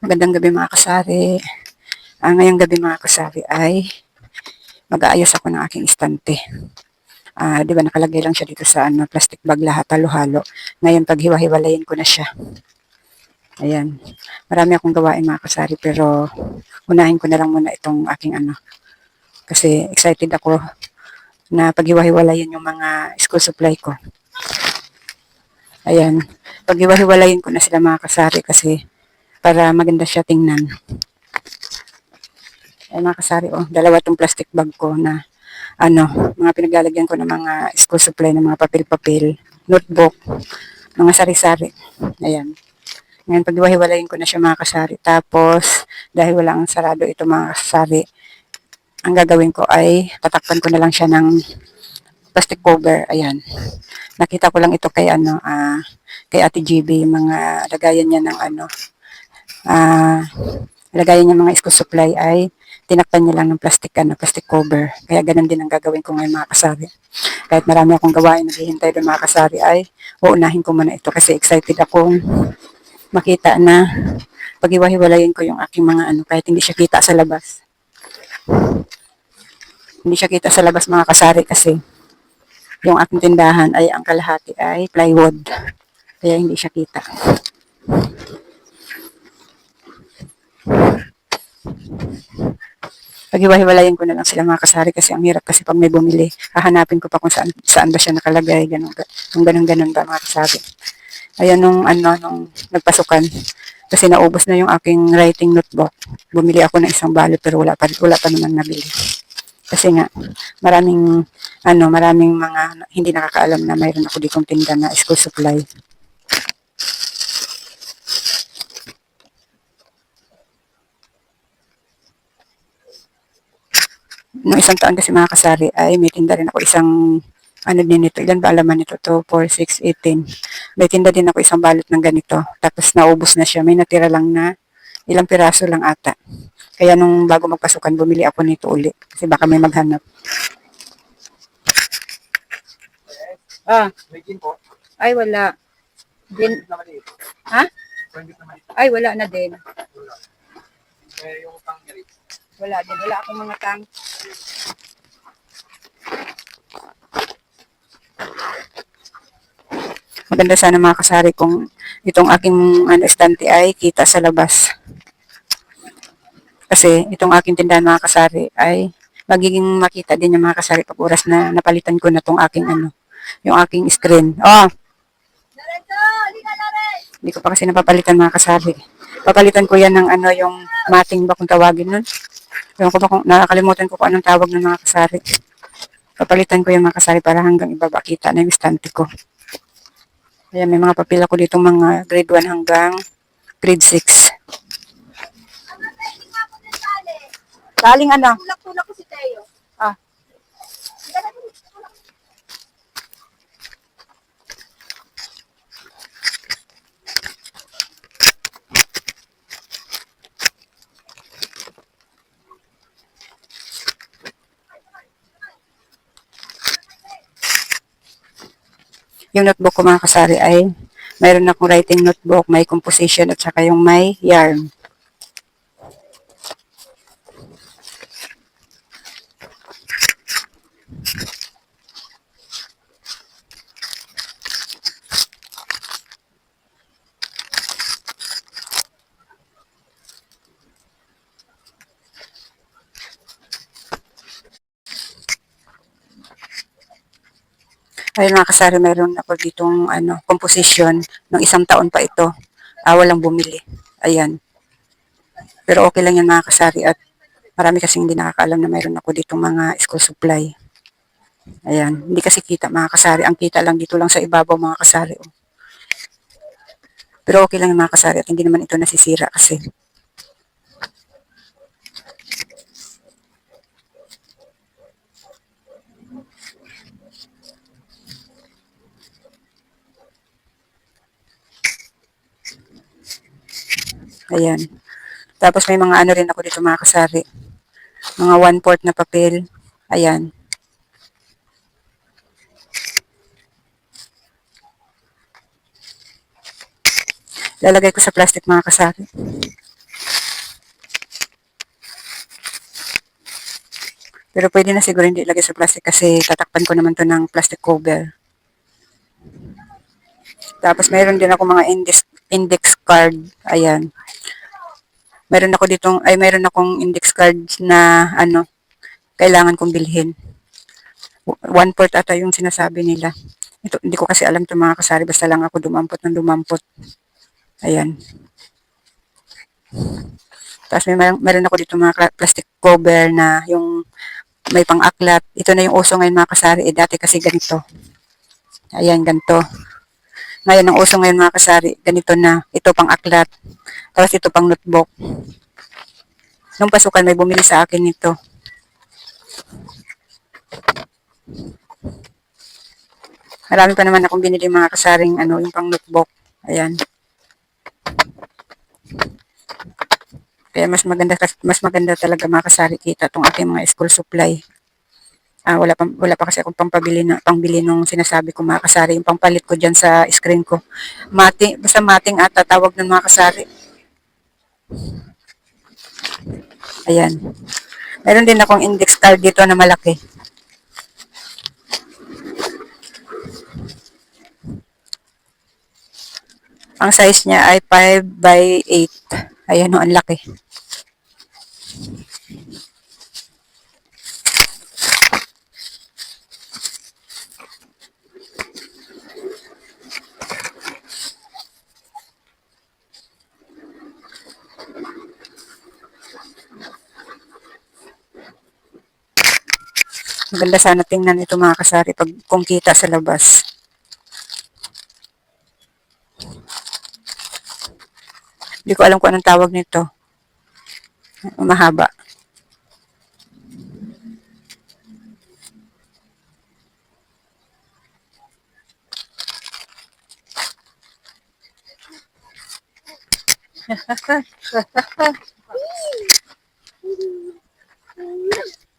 Magandang gabi mga kasari. Ah, ngayong gabi mga kasari ay mag-aayos ako ng aking istante. Ah, di ba nakalagay lang siya dito sa ano, plastic bag lahat, halo-halo. Ngayon paghiwa-hiwalayin ko na siya. Ayan. Marami akong gawain mga kasari pero unahin ko na lang muna itong aking ano. Kasi excited ako na paghiwa-hiwalayin yung mga school supply ko. Ayan. Paghiwa-hiwalayin ko na sila mga kasari kasi para maganda siya tingnan. Ay mga kasari, oh, dalawa tong plastic bag ko na ano, mga pinaglalagyan ko ng mga school supply ng mga papel-papel, notebook, mga sari-sari. Ayan. Ngayon, paghiwa-hiwalayin ko na siya mga kasari. Tapos, dahil walang sarado ito mga kasari, ang gagawin ko ay tatakpan ko na lang siya ng plastic cover. Ayan. Nakita ko lang ito kay ano, ah, kay Ate GB, mga lagayan niya ng ano, ah, lagayan niya mga school supply ay tinakpan niya lang ng plastic ano, plastic cover. Kaya ganun din ang gagawin ko ngayon mga kasari. Kahit marami akong gawain naghihintay doon mga kasari ay uunahin ko muna ito kasi excited akong makita na paghiwa-hiwalayin ko yung aking mga ano kahit hindi siya kita sa labas. Hindi siya kita sa labas mga kasari kasi yung aking tindahan ay ang kalahati ay plywood. Kaya hindi siya kita. Paghiwa-hiwalayin ko na lang sila mga kasari kasi ang hirap kasi pag may bumili, hahanapin ko pa kung saan, saan ba siya nakalagay, ganun, ganun, ganun, ganun ba mga kasari. Ayan nung ano, nung nagpasukan, kasi naubos na yung aking writing notebook. Bumili ako ng isang balot pero wala pa, wala pa naman nabili. Kasi nga, maraming, ano, maraming mga hindi nakakaalam na mayroon ako ditong tinda na school supply. Noong isang taon kasi mga kasari ay may tinda rin ako isang ano din ito, ilan ba alaman nito? 2, 4, 6, 18. May tinda din ako isang balot ng ganito. Tapos naubos na siya. May natira lang na ilang piraso lang ata. Kaya nung bago magpasukan, bumili ako nito uli. Kasi baka may maghanap. Ah, ay wala. Din, ha? Ay wala na din. Eh, yung pang. Wala din. Wala akong mga tang. Maganda sana mga kasari kung itong aking ano, estante ay kita sa labas. Kasi itong aking tindahan mga kasari ay magiging makita din yung mga kasari pag oras na napalitan ko na itong aking ano, yung aking screen. Oh! Hindi ko pa kasi napapalitan mga kasari. Papalitan ko yan ng ano, yung mating ba kung tawagin nun. Ewan ko ba kung nakakalimutan ko kung anong tawag ng mga kasari. Papalitan ko yung mga kasari para hanggang ibaba kita na yung estante ko. Ayan, may mga papel ako dito mga grade 1 hanggang grade 6. Saling ano? Tulak-tulak ko si Teo. Yung notebook ko mga kasari ay mayroon akong writing notebook, may composition at saka yung may yarn. Ayun mga kasari, mayroon ako ditong ano, composition ng isang taon pa ito. Ah, walang bumili. Ayan. Pero okay lang yan mga kasari at marami kasing hindi nakakaalam na mayroon ako ditong mga school supply. Ayan. Hindi kasi kita mga kasari. Ang kita lang dito lang sa ibabaw mga kasari. oh. Pero okay lang mga kasari at hindi naman ito nasisira kasi. Ayan. Tapos may mga ano rin ako dito mga kasari. Mga one-fourth na papel. Ayan. Lalagay ko sa plastic mga kasari. Pero pwede na siguro hindi ilagay sa plastic kasi tatakpan ko naman to ng plastic cover. Tapos mayroon din ako mga index, index card. Ayan. Meron ako ditong, ay meron akong index card na ano, kailangan kong bilhin. One port ata yung sinasabi nila. Ito, hindi ko kasi alam ito mga kasari. Basta lang ako dumampot ng dumampot. Ayan. Tapos may meron, ako dito mga plastic cover na yung may pang-aklat. Ito na yung uso ngayon mga kasari. Eh, dati kasi ganito. Ayan, ganito. Ngayon, ang uso ngayon mga kasari, ganito na. Ito pang-aklat. Tapos ito pang notebook. Nung pasukan, may bumili sa akin nito. Marami pa naman akong binili mga kasaring ano, yung pang notebook. Ayan. Kaya mas maganda mas maganda talaga mga kasari kita tong aking mga school supply. Ah, wala pa wala pa kasi akong pampabili na pangbili nung sinasabi ko mga kasari, yung pampalit ko diyan sa screen ko. Mating basta mating ata tawag ng mga kasari. Ayan. Meron din akong index card dito na malaki. Ang size niya ay 5 by 8. Ayan o, ang laki. Maganda sana tingnan ito mga kasari pag kung kita sa labas. Hindi ko alam kung anong tawag nito. Mahaba.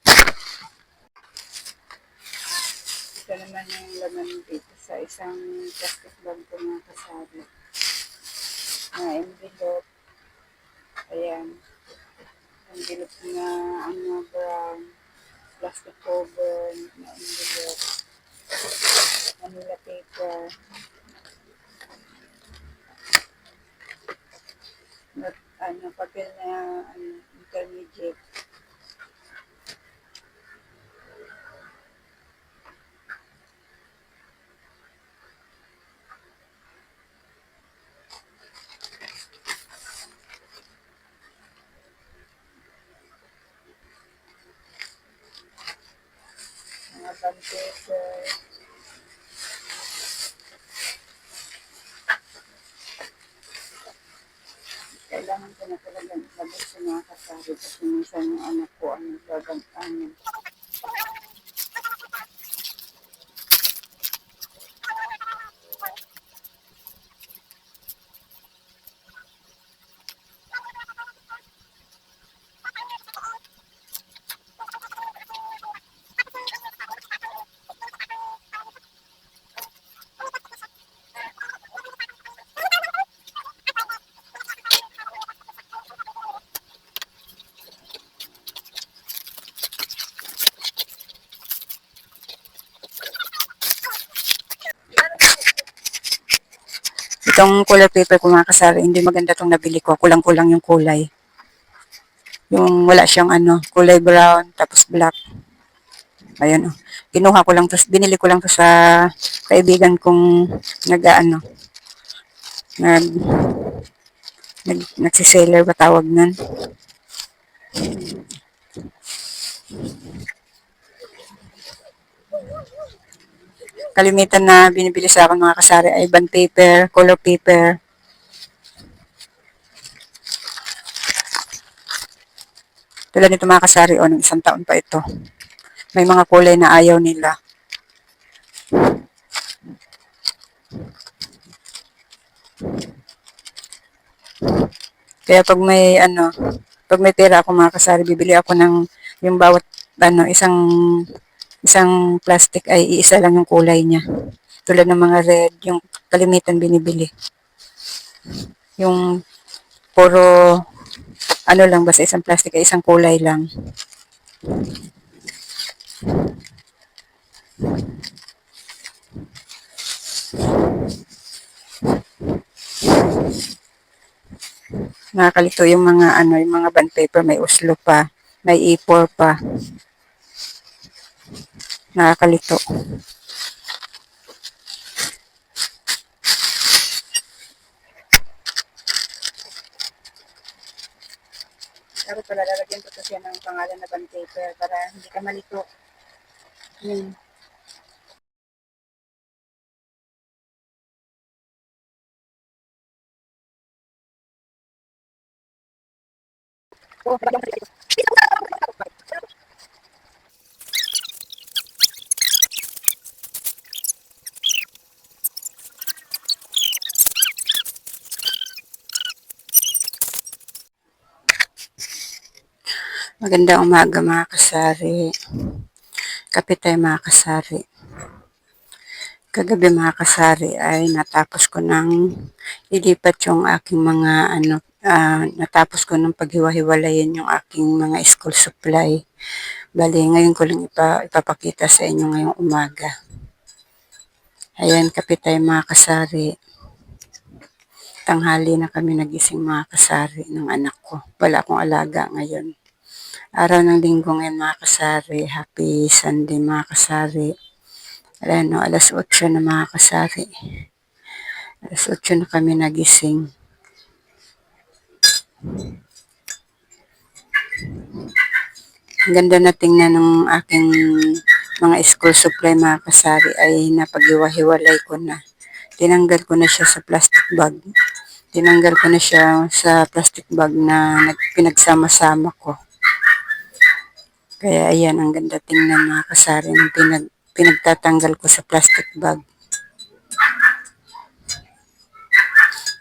Ito naman yung laman dito sa isang plastic bag ko mga kasari. Na envelope. Ayan. Envelope na ano brown. Plastic cover na envelope. Manila paper. Not, ano, papel na ano, intermediate. Paper. Kailangan ko na talaga labas sa mga kasari kasi minsan yung anak ko ano gagang ano. Itong color paper ko mga kasari, hindi maganda itong nabili ko. Kulang-kulang yung kulay. Yung wala siyang ano, kulay brown, tapos black. Ayan oh. Kinuha ko lang to, binili ko lang to sa kaibigan kong nag-ano, nag, nag, nagsiseller ba tawag nun? Kalimitan na binibili sa akin mga kasari ay bond paper, color paper. Tulad nito mga kasari, o, ng isang taon pa ito. May mga kulay na ayaw nila. Kaya pag may ano, pag may pera ako mga kasari, bibili ako ng yung bawat ano, isang isang plastic ay isa lang yung kulay niya. Tulad ng mga red, yung kalimitan binibili. Yung puro ano lang basta isang plastic ay isang kulay lang. Nakakalito yung mga ano, yung mga band paper, may uslo pa, may A4 pa. Nakakalito. Dapat pala lalagyan ko to siya ng pangalan na bond paper para hindi ka malito. Hmm. Oh, Magandang umaga mga kasari. Kape tayo mga kasari. Kagabi mga kasari ay natapos ko ng ilipat yung aking mga ano, ah, natapos ko ng paghiwa-hiwalayin yung aking mga school supply. Bali, ngayon ko lang ipa, ipapakita sa inyo ngayong umaga. Ayan, kape tayo mga kasari. Tanghali na kami nagising mga kasari ng anak ko. Wala akong alaga ngayon. Araw ng linggo ngayon mga kasari. Happy Sunday mga kasari. Ayan, no, alas 8 na mga kasari. Alas 8 na kami nagising. Ang ganda na tingnan ng aking mga school supply mga kasari ay napaghiwa-hiwalay ko na. Tinanggal ko na siya sa plastic bag. Tinanggal ko na siya sa plastic bag na nag- pinagsama-sama ko. Kaya ayan, ang ganda tingnan mga kasari ng pinag, pinagtatanggal ko sa plastic bag.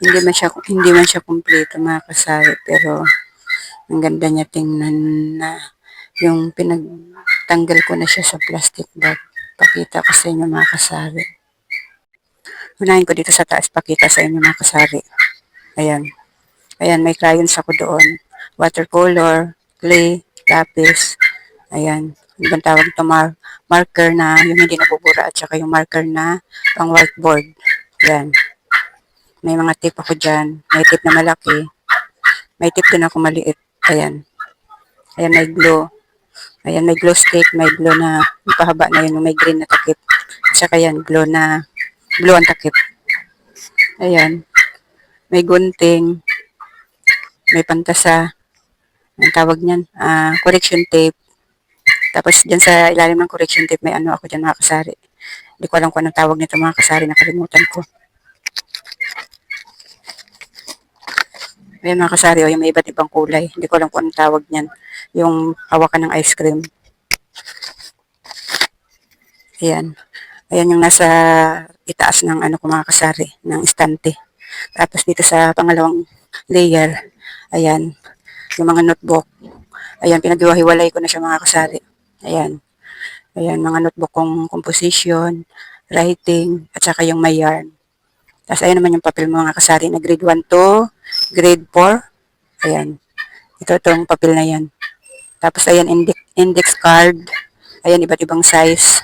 Hindi man siya hindi man siya kumpleto mga kasari pero ang ganda niya tingnan na yung pinagtanggal ko na siya sa plastic bag. Pakita ko sa inyo mga kasari. Unahin ko dito sa taas pakita sa inyo mga kasari. Ayan. Ayan, may crayons ako doon. Watercolor, clay, lapis. Ayan. Ano bang tawag ito? Mar marker na yung hindi nabubura at saka yung marker na pang whiteboard. Ayan. May mga tip ako dyan. May tip na malaki. May tip din ako maliit. Ayan. Ayan, may glue. Ayan, may glue stick. May glue na pahaba na yun. May green na takip. At saka yan, glue na blue ang takip. Ayan. May gunting. May pantasa. Ang tawag niyan? Ah, correction tape. Tapos dyan sa ilalim ng correction tape, may ano ako dyan mga kasari. Hindi ko alam kung anong tawag nito mga kasari. Nakalimutan ko. Ayan mga kasari, o yung may iba't ibang kulay. Hindi ko alam kung anong tawag niyan. Yung hawakan ng ice cream. Ayan. Ayan yung nasa itaas ng ano ko mga kasari, ng estante. Tapos dito sa pangalawang layer, ayan, yung mga notebook. Ayan, pinaghiwa-hiwalay ko na siya mga kasari. Ayan. Ayan, mga notebook kong composition, writing, at saka yung may yarn. Tapos ayan naman yung papel mga kasari na grade 1 to grade 4. Ayan. Ito itong papel na yan. Tapos ayan, index, index card. Ayan, iba't ibang size.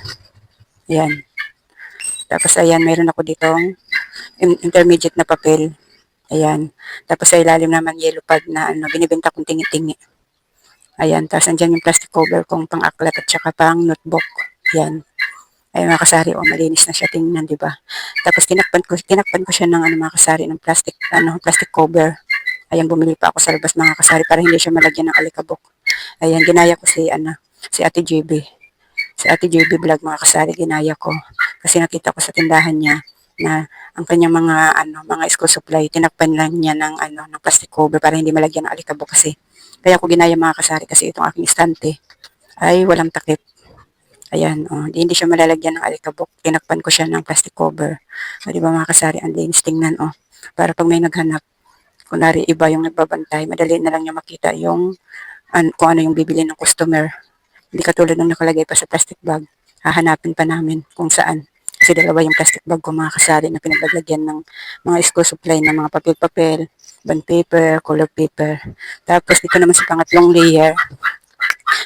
Ayan. Tapos ayan, meron ako ditong in- intermediate na papel. Ayan. Tapos sa ilalim naman yellow pad na ano, binibenta kong tingi-tingi. Ayan. Tapos andyan yung plastic cover kong pang-aklat at saka pang notebook. Ayan. Ayan mga kasari, oh, malinis na siya tingnan, di ba? Tapos tinakpan ko, tinakpan ko siya ng ano, mga kasari, ng plastic, ano, plastic cover. Ayan, bumili pa ako sa labas mga kasari para hindi siya malagyan ng alikabok. Ayan, ginaya ko si, ano, si Ate JB. Si Ate JB Vlog mga kasari, ginaya ko. Kasi nakita ko sa tindahan niya na ang kanyang mga ano mga school supply tinakpan lang niya ng ano ng plastic cover para hindi malagyan ng alikabok kasi kaya ko ginaya mga kasari kasi itong aking estante ay walang takip Ayan, oh, di, hindi siya malalagyan ng alikabok. Tinakpan ko siya ng plastic cover. O, di ba mga kasari, ang linis tingnan, oh. Para pag may naghanap, kunwari iba yung nagbabantay, madali na lang niya makita yung an, kung ano yung bibili ng customer. Hindi katulad ng nakalagay pa sa plastic bag. Hahanapin pa namin kung saan. Kasi dalawa yung plastic bag ko mga kasari na pinaglagyan ng mga school supply ng mga papel-papel, bond paper, color paper. Tapos dito naman sa pangatlong layer,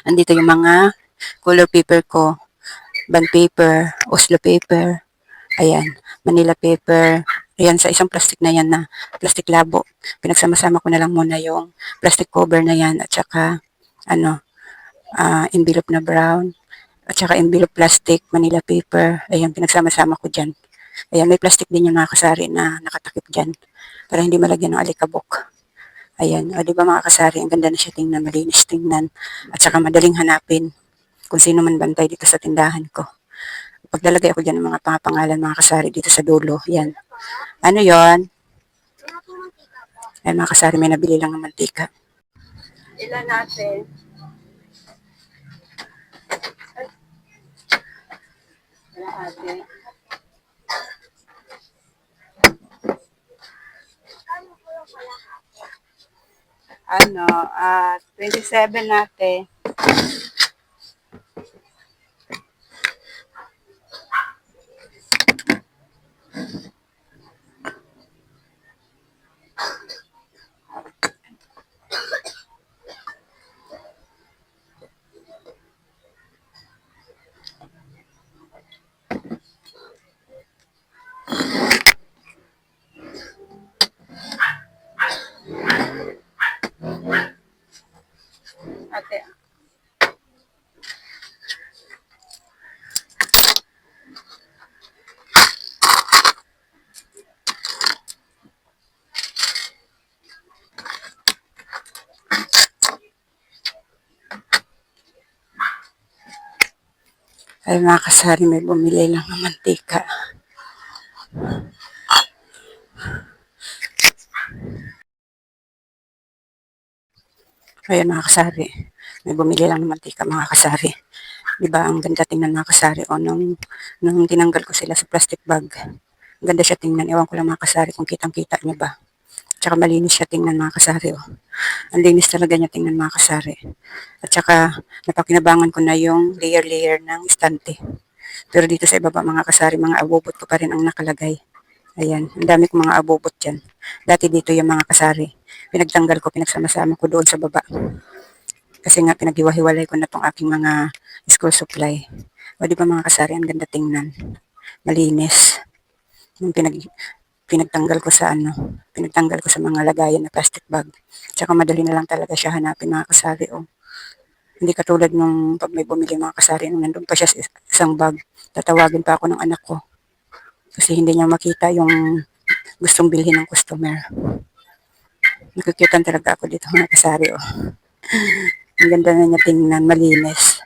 andito yung mga color paper ko, bond paper, Oslo paper, ayan, Manila paper, Ayan, sa isang plastic na yan na plastic labo. Pinagsama-sama ko na lang muna yung plastic cover na yan at saka ano, ah, envelope na brown at saka envelope plastic, manila paper. Ayan, pinagsama-sama ko dyan. Ayan, may plastic din yung mga kasari na nakatakip dyan para hindi malagyan ng alikabok. Ayan, o di ba mga kasari, ang ganda na siya tingnan, malinis tingnan at saka madaling hanapin kung sino man bantay dito sa tindahan ko. Paglalagay ako dyan ng mga pangalan mga kasari dito sa dulo. Yan. Ano yon? Ay mga kasari, may nabili lang ng mantika. Ilan natin? Kalahati. Ano, ah 27 natin. Ate. Ay mga kasari, may bumili lang ng mantika. Ayan mga kasari, may bumili lang ng mantika mga kasari. Di ba ang ganda tingnan mga kasari o nung, nung tinanggal ko sila sa plastic bag. Ganda siya tingnan. Ewan ko lang mga kasari kung kitang-kita niyo ba. Tsaka malinis siya tingnan mga kasari. Oh. Ang linis talaga niya tingnan mga kasari. At saka napakinabangan ko na yung layer-layer ng istante. Pero dito sa ibaba mga kasari, mga abobot ko pa rin ang nakalagay. Ayan, ang dami kong mga abobot dyan. Dati dito yung mga kasari. Pinagtanggal ko, pinagsama-sama ko doon sa baba. Kasi nga pinaghiwa-hiwalay ko na tong aking mga school supply. O di ba mga kasari, ang ganda tingnan. Malinis. Yung pinag, pinagtanggal ko sa ano, pinagtanggal ko sa mga lagayan na plastic bag. Tsaka madali na lang talaga siya hanapin mga kasari. O. Hindi katulad nung pag may bumili mga kasari, nung nandun pa siya sa is- isang bag, tatawagin pa ako ng anak ko. Kasi hindi niya makita yung gustong bilhin ng customer. Nakikitan talaga ako dito mga kasari. Oh. Ang ganda na niya tingnan, malinis.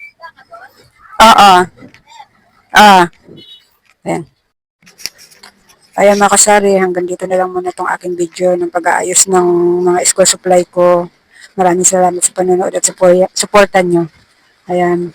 Oo. Ah. Ayan. Ayan mga kasari, hanggang dito na lang muna itong aking video ng pag-aayos ng mga school supply ko. Maraming salamat sa panonood at support, supportan nyo. Ayan.